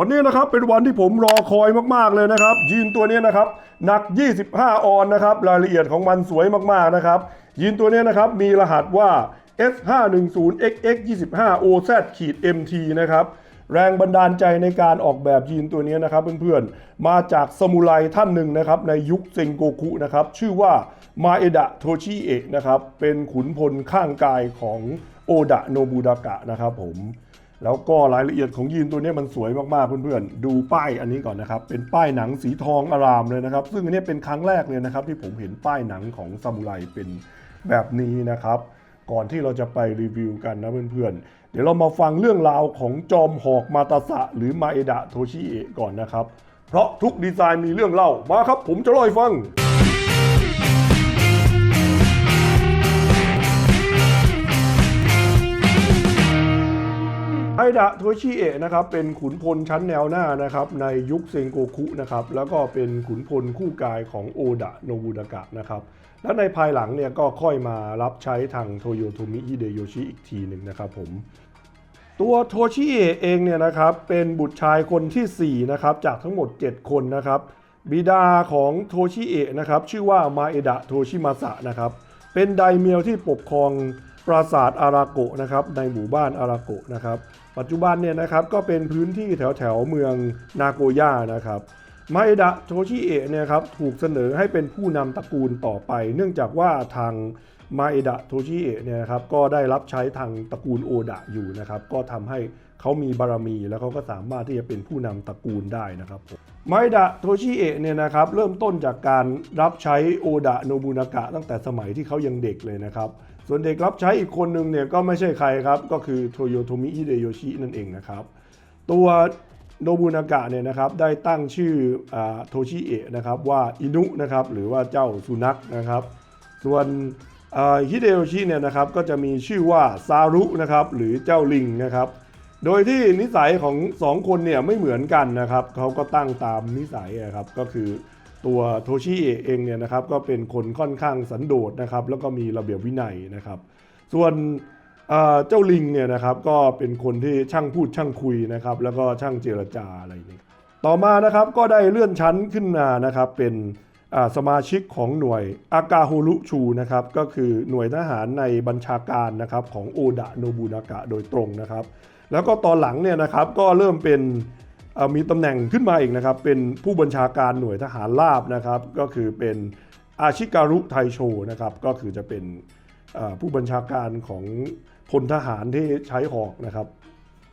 วันนี้นะครับเป็นวันที่ผมรอคอยมากๆเลยนะครับ ยีนตัวนี้นะครับหนัก 25 ออนนะครับรายละเอียดของมันสวยมากๆนะครับยีนตัวนี้นะครับมีรหัสว่า S510XX25OZ MT นะครับแรงบันดาลใจในการออกแบบยีนตัวนี้นะครับเพื่อนๆ มาจากสมุไรท่านหนึ่งนะครับในยุคเซงโกคุนะครับชื่อว่ามาเอดะโทชิเอะนะครับเป็นขุนพลข้างกายของโอดะโนบุดากะนะครับผม แล้วก็รายละเอียดของยีนตัวนี้มันสวยมากๆเพื่อนๆ ดูป้ายอันนี้ก่อนนะครับ เป็นป้ายหนังสีทองอารามเลยนะครับ ซึ่งอันนี้เป็นครั้งแรกเลยนะครับ ที่ผมเห็นป้ายหนังของซามูไรเป็นแบบนี้นะครับ ก่อนที่เราจะไปรีวิวกันนะเพื่อนๆ เดี๋ยวเรามาฟังเรื่องราวของจอมหอกมาตาสะ หรือมาเอดะโทชิเอะก่อนนะครับ เพราะทุกดีไซน์มีเรื่องเล่ามาครับ ผมจะเล่าให้ฟัง ไอดะโทชิเอะนะครับเป็นขุนพลชั้นแนวหน้านะครับในยุคเซงโกคุนะครับแล้วก็เป็นขุนพลคู่กายของโอดะโนบุนากะนะครับและในภายหลังเนี่ยก็ค่อยมารับใช้ทางโทโยโทมิฮิเดโยชิอีกทีหนึ่งนะครับผมตัวโทชิเอะเองเนี่ยนะครับเป็นบุตรชายคนทีสี่4นะครับจากทั้งหมด 7 คนนะครับบิดาของโทชิเอะนะครับชื่อว่ามาเอดะโทชิมาสะนะครับเป็นไดเมียวที่ปกครองปราสาทอาราโกะนะครับในหมู่บ้านอาราโกะนะครับ ปัจจุบันเนี่ยนะครับก็เป็นพื้นที่แถวแถวๆเมืองนาโกย่านะครับมาเอดะโทชิเอะเนี่ยครับถูกเสนอให้เป็นผู้นำตระกูลต่อไป เนื่องจากว่าทางมาเอดะโทชิเอะเนี่ยนะครับก็ได้รับใช้ทางตระกูลโอดะอยู่นะครับก็ทำให้เขามีบารมีแล้วเขาก็สามารถที่จะเป็นผู้นำตระกูลได้นะครับผมมาเอดะโทชิเอะเนี่ยนะครับเริ่มต้นจากการรับใช้โอดะโนบุนากะตั้งแต่สมัยที่เขายังเด็กเลยนะครับ ส่วนเด็กรับใช้อีกคนหนึ่งเนี่ยก็ไม่ใช่ใครครับ ก็คือโทโยโทมิฮิเดโยชินั่นเองนะครับ ตัวโนบุนากะเนี่ยนะครับได้ตั้งชื่อโทชิเอะนะครับว่าอินุนะครับหรือว่าเจ้าสุนัขนะครับ ส่วนฮิเดโยชิเนี่ยนะครับก็จะมีชื่อว่าซารุนะครับหรือเจ้าลิงนะครับ โดยที่นิสัยของสองคนเนี่ยไม่เหมือนกันนะครับเขาก็ตั้งตามนิสัยอะครับก็คือ ตัวโทชิเอะเองเนี่ยนะครับก็เป็นคนค่อนข้างสันโดษนะครับแล้วก็มีระเบียบวินัยนะครับ ส่วนเจ้าลิงเนี่ยนะครับก็เป็นคนที่ช่างพูดช่างคุยนะครับแล้วก็ช่างเจรจาอะไรนี้ต่อมานะครับก็ได้เลื่อนชั้นขึ้นมานะครับเป็นสมาชิกของหน่วยอากาโฮรุชูนะครับก็คือหน่วยทหารในบัญชาการนะครับของโอดะโนบุนากะโดยตรงนะครับ แล้วก็ตอนหลังเนี่ยนะครับก็เริ่มเป็น มีตำแหน่งขึ้นมาอีกนะครับ เป็นผู้บัญชาการหน่วยทหารราบนะครับ ก็คือเป็นอาชิการุไทโชนะครับ ก็คือจะเป็นผู้บัญชาการของพลทหารที่ใช้หอกนะครับ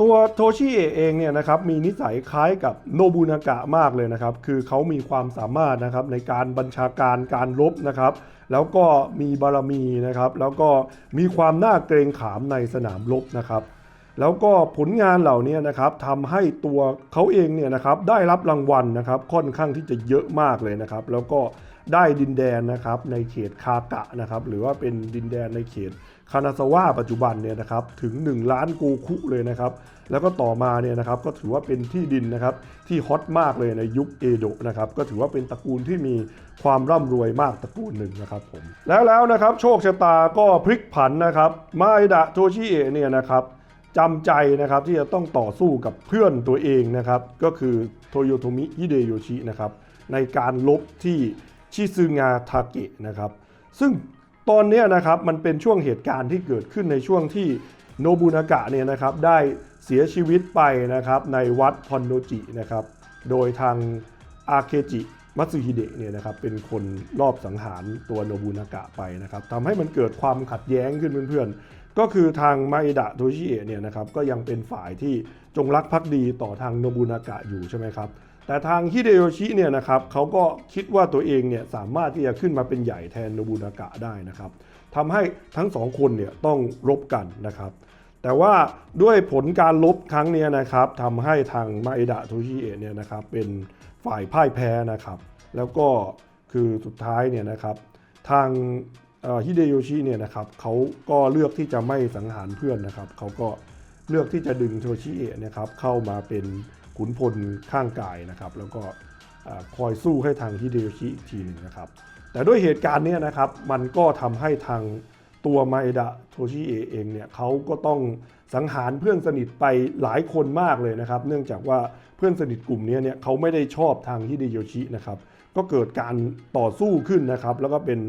ตัวโทชิเอะเองเนี่ยนะครับมีนิสัยคล้ายกับโนบุนากะมากเลยนะครับ คือเขามีความสามารถนะครับในการบัญชาการการรบนะครับ แล้วก็มีบารมีนะครับ แล้วก็มีความน่าเกรงขามในสนามรบนะครับ แล้วก็ผลงานเหล่านี้นะครับทำให้ตัวเขาเองเนี่ยนะครับได้รับรางวัลนะครับค่อนข้างที่จะเยอะมากเลยนะครับ แล้วก็ได้ดินแดนนะครับในเขตคากะนะครับหรือว่าเป็นดินแดนในเขตคานาซาวะปัจจุบันเนี่ยนะครับถึง 1 ล้านโกคุเลยนะครับแล้วก็ต่อมาเนี่ยนะครับก็ถือว่าเป็นที่ดินนะครับที่ฮอตมากเลยในยุคเอโดะนะครับก็ถือว่าเป็นตระกูลที่มีความร่ำรวยมากตระกูลหนึ่งนะครับผมแล้วแล้วนะครับโชคชะตาก็พลิกผันนะครับมาอิดะโทชิเอะเนี่ยนะครับ จำใจนะครับที่จะต้องต่อสู้กับเพื่อนตัวเองนะครับ ก็คือโทโยโทมิฮิเดโยชินะครับในการลบที่ชิซึงาทาเกะนะครับ ซึ่งตอนนี้นะครับมันเป็นช่วงเหตุการณ์ที่เกิดขึ้นในช่วงที่โนบุนากะเนี่ยนะครับได้เสียชีวิตไปนะครับในวัดพอนโนจินะครับโดยทางอาเคจิมัตสึฮิเดะเนี่ยนะครับเป็นคนรอบสังหารตัวโนบุนากะไปนะครับทำให้มันเกิดความขัดแย้งขึ้นเพื่อนๆ ก็คือทางมาอิดะโทชิเอะเนี่ยนะครับก็ยังเป็นฝ่ายที่จงรักภักดีต่อทางโนบุนากะอยู่ใช่ไหมครับแต่ทางฮิเดโยชิเนี่ยนะครับเขาก็คิดว่าตัวเองเนี่ยสามารถที่จะขึ้นมาเป็นใหญ่แทนโนบุนากะได้นะครับทำให้ทั้งสองคนเนี่ยต้องรบกันนะครับแต่ว่าด้วยผลการลบครั้งนี้นะครับทำให้ทางมาอิดะโทชิเอะเนี่ยนะครับเป็นฝ่ายพ่ายแพ้นะครับ แล้วก็คือสุดท้ายเนี่ยนะครับ ทาง ฮิเดโยชิเนี่ยนะครับเขาก็เลือกที่จะไม่สังหารเพื่อนนะครับเขาก็เลือกที่จะดึงโทชิเอะนะครับเข้ามาเป็นขุนพลข้างกายนะครับแล้วก็คอยสู้ให้ทางฮิเดโยชิอีกทีหนึ่งนะครับแต่ด้วยเหตุการณ์เนี้นะครับมันก็ทำให้ทางตัวมาเอดะโทชิเอะเองเนี่ยเขาก็ต้องสังหารเพื่อนสนิทไปหลายคนมากเลยนะครับ เนื่องจากว่าเพื่อนสนิทกลุ่มนี้เนี่ยเขาไม่ได้ชอบทางฮิเดโยชินะครับก็เกิดการต่อสู้ขึ้นนะครับแล้วก็เป็น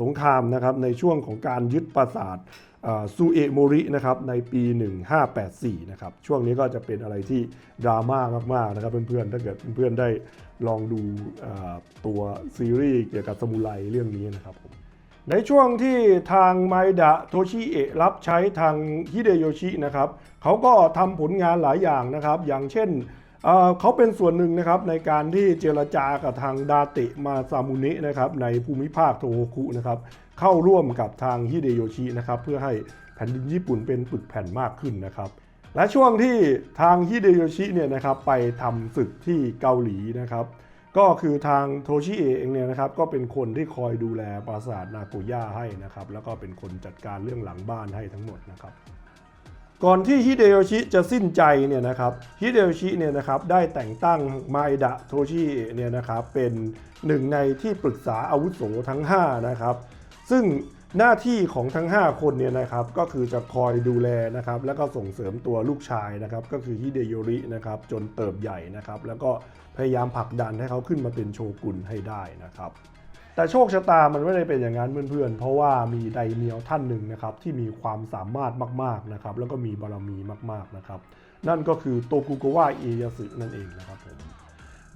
สงครามนะครับในช่วงของการยึดปราสาทซูเอะโมรินะครับในปี 1584นะครับช่วงนี้ก็จะเป็นอะไรที่ดราม่ามากๆนะครับเพื่อนๆถ้าเกิดเพื่อนๆได้ลองดูตัวซีรีส์เกี่ยวกับสมุไรเรื่องนี้นะครับผมในช่วงที่ทางไมดะโทชิเอะรับใช้ทางฮิเดโยชินะครับเขาก็ทำผลงานหลายอย่างนะครับ อย่างเช่น เขาเป็นส่วนหนึ่งนะครับในการที่เจรจากับทางดาเตะมาซามุนะนะครับในภูมิภาคโทโฮคุนะครับเข้าร่วมกับทางฮิเดโยชินะครับเพื่อให้แผ่นดินญี่ปุ่นเป็นปึกแผ่นมากขึ้นนะครับและช่วงที่ทางฮิเดโยชิเนี่ยนะครับไปทำศึกที่เกาหลีนะครับก็คือทางโทชิเอะเองเนี่ยนะครับก็เป็นคนที่คอยดูแลปราสาทนาโกย่าให้นะครับแล้วก็เป็นคนจัดการเรื่องหลังบ้านให้ทั้งหมดนะครับ ก่อนที่ฮิเดโยชิจะสิ้นใจเนี่ยนะครับฮิเดโยชิเนี่ยนะครับได้แต่งตั้งมาเอดะโทชิเอะเนี่ยนะครับเป็นหนึ่งในที่ปรึกษาอาวุโสทั้ง 5 นะครับ ซึ่งหน้าที่ของทั้ง 5 คนเนี่ยนะครับก็คือจะคอยดูแลนะครับแล้วก็ส่งเสริมตัวลูกชายนะครับก็คือฮิเดโยรินะครับจนเติบใหญ่นะครับแล้วก็พยายามผลักดันให้เขาขึ้นมาเป็นโชกุนให้ได้นะครับ แต่โชคชะตามันไม่ได้เป็นอย่างนั้นเพื่อนๆ เพราะว่ามีไดเมียวท่านหนึ่งนะครับที่มีความสามารถมากๆนะครับแล้วก็มีบารมีมากๆนะครับนั่นก็คือโตกุกวะเอยาสึนั่นเองนะครับผม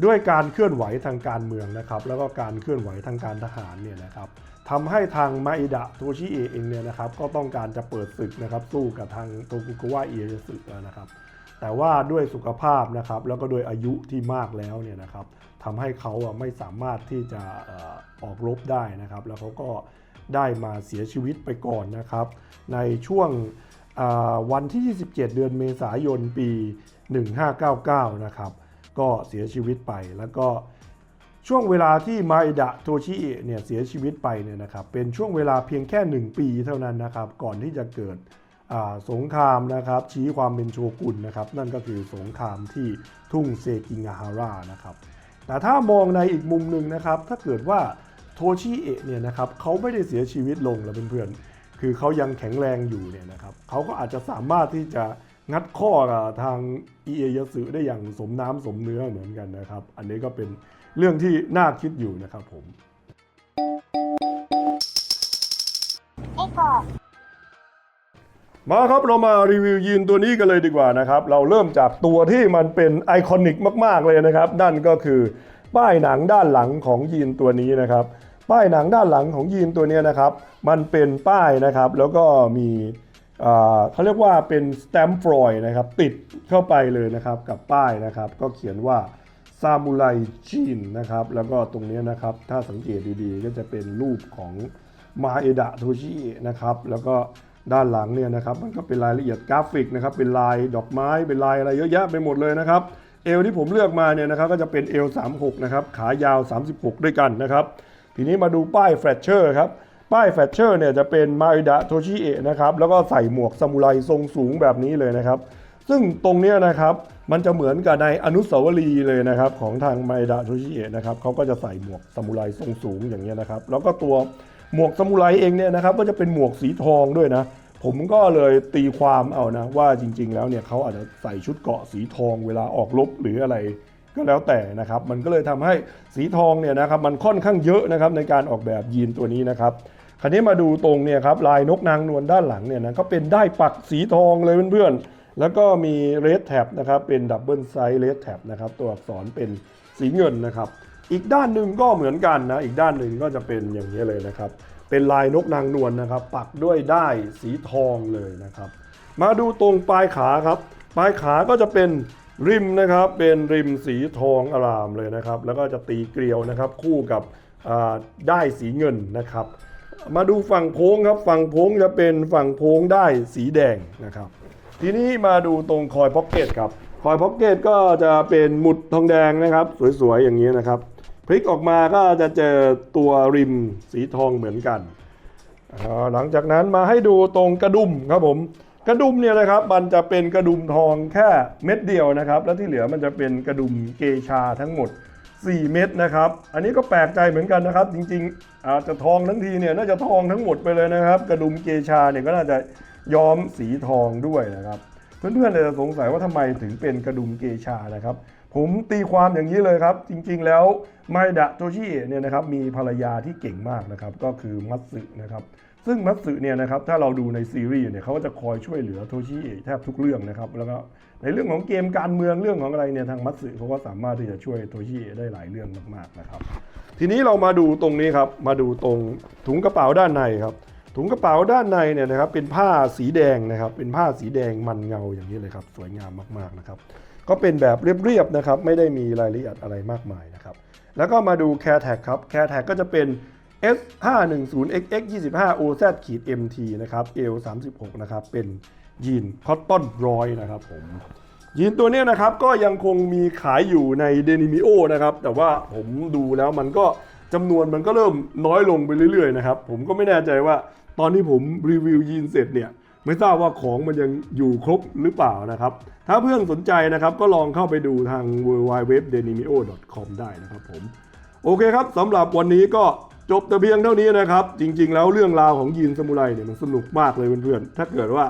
ด้วยการเคลื่อนไหวทางการเมืองนะครับแล้วก็การเคลื่อนไหวทางการทหารเนี่ยนะครับทำให้ทางมาอิดะโทชิเอะเองเนี่ยนะครับก็ต้องการจะเปิดศึกนะครับสู้กับทางโตกุกวะเอยาสึนะครับ แต่ว่าด้วยสุขภาพนะครับแล้วก็โดยอายุที่มากแล้วเนี่ยนะครับทำให้เขาไม่สามารถที่จะออกรบได้นะครับ แล้วเขาก็ได้มาเสียชีวิตไปก่อนนะครับ ในช่วงวันที่ 27 เดือนเมษายนปี 1599 นะครับก็เสียชีวิตไปแล้วก็ช่วงเวลาที่มาอิดะโทชิเอเนี่ยเสียชีวิตไปเนี่ยนะครับเป็นช่วงเวลาเพียงแค่ 1 ปีเท่านั้นนะครับ ก่อนที่จะเกิด สงครามนะครับ ชี้ความเป็นโชกุนนะครับ นั่นก็คือสงครามที่ทุ่งเซกิงาฮาระนะครับ แต่ถ้ามองในอีกมุมหนึ่งนะครับ ถ้าเกิดว่าโทชิเอะเนี่ยนะครับเขาไม่ได้เสียชีวิตลงแล้วเพื่อนๆคือเขายังแข็งแรงอยู่เนี่ยนะครับเขาก็อาจจะสามารถที่จะงัดข้อทางอิเอยสึได้อย่างสมน้ำสมเนื้อเหมือนกันนะครับ อันนี้ก็เป็นเรื่องที่น่าคิดอยู่นะครับผม มาครับเรามารีวิวยีนตัวนี้กันเลยดีกว่านะครับ เราเริ่มจากตัวที่มันเป็นไอคอนิกมาก ๆ เลยนะครับ นั่นก็คือป้ายหนังด้านหลังของยีนตัวนี้นะครับ ป้ายหนังด้านหลังของยีนตัวนี้นะครับ มันเป็นป้ายนะครับ แล้วก็มีเขาเรียกว่าเป็นสแตมป์ฟรอยนะครับ ติดเข้าไปเลยนะครับกับป้ายนะครับ ก็เขียนว่าซามูไรจีนนะครับ แล้วก็ตรงนี้นะครับ ถ้าสังเกตดีๆ ก็จะเป็นรูปของมาเอดะโทชินะครับ แล้วก็ ด้านหลังเนี่ยนะครับมันก็เป็นรายละเอียดกราฟิกนะครับเป็นลายดอกไม้เป็นลายอะไรเยอะแยะไปหมดเลยนะครับเอวที่ผมเลือกมาเนี่ยนะครับก็จะเป็นเอว36นะครับขายาว 36 ด้วยกันนะครับทีนี้มาดูป้ายแฟลชเชอร์ครับป้ายแฟลชเชอร์เนี่ยจะเป็นมาเอดะโทชิเอะนะครับแล้วก็ใส่หมวกซามูไรทรงสูงแบบนี้เลยนะครับซึ่งตรงเนี้ยนะครับมันจะเหมือนกับในอนุสาวรีย์เลยนะครับของทางไมดะโทชิเอะนะครับเขาก็จะใส่หมวกซามูไรทรงสูงอย่างเงี้ยนะครับแล้วก็ตัว หมวกซามูไรเองเนี่ยนะครับก็จะเป็นหมวกสีทองด้วยนะ ผมก็เลยตีความเอานะ ว่าจริง ๆ แล้วเนี่ยเขาอาจจะใส่ชุดเกราะสีทองเวลาออกรบหรืออะไรก็แล้วแต่นะครับ มันก็เลยทำให้สีทองเนี่ยนะครับมันค่อนข้างเยอะนะครับในการออกแบบยีนตัวนี้นะครับคราวนี้มาดูตรงเนี่ยครับลายนกนางนวลด้านหลังเนี่ยนะก็เป็นได้ปักสีทองเลยเพื่อนๆ แล้วก็มีเรดแท็บนะครับเป็นดับเบิลไซส์เรดแท็บนะครับตัวอักษรเป็นสีเงินนะครับ อีกด้านหนึ่งก็เหมือนกันนะ อีกด้านหนึ่งก็จะเป็นอย่างนี้เลยนะครับ เป็นลายนกนางนวลนะครับ ปักด้วยได้ายสีทองเลยนะครับ มาดูตรงปลายขาครับ ปลายขาก็จะเป็นริมนะครับ เป็นริมสีทองอารามเลยนะครับ แล้วก็จะตีเกลียวนะครับ คู่กับได้ายสีเงินนะครับ มาดูฝั่งโพ้งครับ ฝั่งโพ้งจะเป็นฝั่งโพ้งได้ายสีแดงนะครับ ทีนี้มาดูตรงคอยพ็อกเก็ตครับคอยพ็อกเก็ตก็จะเป็นหมุดทองแดงนะครับ สวยๆอย่างนี้นะครับ พลิกออกมาก็จะเจอตัวริมสีทองเหมือนกัน หลังจากนั้นมาให้ดูตรงกระดุมครับผม กระดุมเนี่ยนะครับมันจะเป็นกระดุมทองแค่เม็ดเดียวนะครับ แล้วที่เหลือมันจะเป็นกระดุมเกชาทั้งหมด 4 เม็ดนะครับ อันนี้ก็แปลกใจเหมือนกันนะครับ จริงๆอาจจะทองทั้งทีเนี่ยน่าจะทองทั้งหมดไปเลยนะครับ กระดุมเกชาเนี่ยก็น่าจะย้อมสีทองด้วยนะครับ เพื่อนๆเลยจะสงสัยว่าทำไมถึงเป็นกระดุมเกชานะครับ ผมตีความอย่างนี้เลยครับ จริงๆแล้วไมดะโจชิเนี่ยนะครับมีภรรยาที่เก่งมากนะครับก็คือมัตสึนะครับซึ่งมัตสึเนี่ยนะครับถ้าเราดูในซีรีส์เนี่ยเขาก็จะคอยช่วยเหลือโทชิแทบทุกเรื่องนะครับแล้วก็ในเรื่องของเกมการเมืองเรื่องของอะไรเนี่ยทางมัตสึเขาก็สามารถที่จะช่วยโทชิได้หลายเรื่องมากๆนะครับ ทีนี้เรามาดูตรงนี้ครับมาดูตรงถุงกระเป๋าด้านในครับ ถุงกระเป๋าด้านในเนี่ยนะครับเป็นผ้าสีแดงนะครับ เป็นผ้าสีแดงมันเงาอย่างนี้เลยครับ สวยงามมากๆนะครับ ก็เป็นแบบเรียบๆนะครับ ไม่ได้มีรายละเอียดอะไรมากมายนะครับ แล้วก็มาดู c a r e Tag ครับ c a r e Tag ก็จะเป็น S 5 1 0 XX 25 OZ ขีด MT นะครับ L 36 นะครับเป็นยีนคอตตอนร้อยนะครับผมยีนตัวเนี้ยนะครับก็ยังคงมีขายอยู่ในเดนิมิโอนะครับแต่ว่าผมดูแล้วมันก็จำนวนมันก็เริ่มน้อยลงไปเรื่อยๆนะครับผมก็ไม่แน่ใจว่า ตอนที่ผมรีวิวยีนเสร็จเนี่ยไม่ทราบว่าของมันยังอยู่ครบหรือเปล่านะครับ ถ้าเพื่อนสนใจนะครับก็ลองเข้าไปดูทาง w w w d e n i m i o c o m ได้นะครับผม โอเคครับสำหรับวันนี้ก็จบแต่เพียงเท่านี้นะครับ จริง ๆ แล้วเรื่องราวของยีนสมุไรเนี่ยมันสนุกมากเลยเพื่อนๆ ถ้าเกิดว่า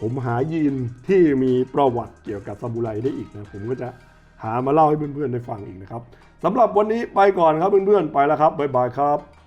ผมหายีนที่มีประวัติเกี่ยวกับซามูไรได้อีกนะผมก็จะหามาเล่าให้เพื่อนๆได้ฟังอีกนะครับสำหรับวันนี้ไปก่อนครับเพื่อนๆไปแล้วครับบ๊ายบายครับ